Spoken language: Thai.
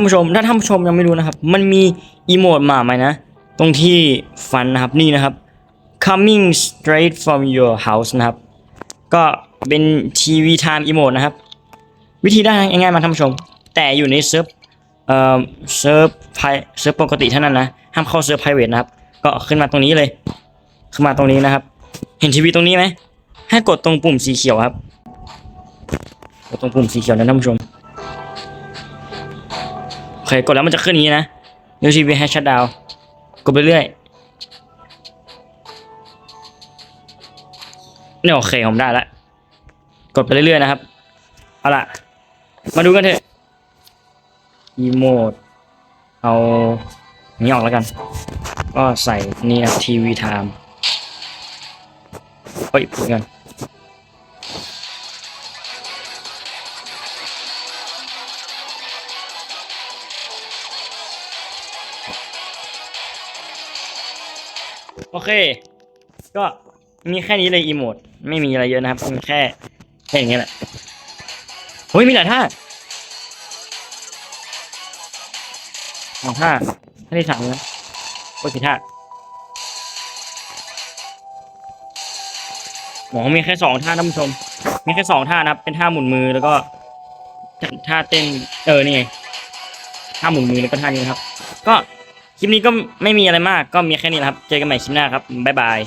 ท่านผู้ชมถ้าท่านผู้ชมยังไม่รู้นะครับ มันมีอีโมดมาไหมนะ ตรงที่ฟันนะครับนี่นะครับ coming straight from your house นะครับ ก็เป็นทีวีไทม์อีโมดนะครับ วิธีได้ง่ายๆมาท่านผู้ชม แต่อยู่ในเซิร์ฟเอ่อเซิร์ฟไพเซิร์ฟปกติเท่านั้นนะ ห้ามเข้าเซิร์ฟไพรเวทนะครับ ก็ขึ้นมาตรงนี้เลย ขึ้นมาตรงนี้นะครับ เห็นทีวีตรงนี้ไหมให้กดตรงปุ่มสีเขียวครับกดตรงปุ่มสีเขียวนะท่านผู้ชม เคกดแล้วมันจะขึ้นอย่างนี้นะ New TV has shut down กดไปเรื่อยเนี่ยโอเคผมได้แล้วกดไปเรื่อยๆนะครับ เอาล่ะ มาดูกันเถอะอีโมดเอานนี้ออกแล้วกัน ก็ใส่นี่นะทีวีไทม์เฮ้ยพูดกัน โอเค ก็มีแค่นี้เลยอีโมด ไม่มีอะไรเยอะนะครับมีแค่แค่อย่างนี้แหละเฮ้ยมีหลายท่าสองท่าท่าที่สามนะโอ้ยสี่ท่าหมอมีแค่สองท่าท่านผู้ชม มีแค่สองท่านะครับ เป็นท่าหมุนมือแล้วก็ท่าเต้น เออ นี่ไง ท่าหมุนมือแล้วก็ท่านี้ครับ ก็ คลิปนี้ก็ไม่มีอะไรมากก็มีแค่นี้นะครับ เจอกันใหม่คลิปหน้าครับบ๊ายบาย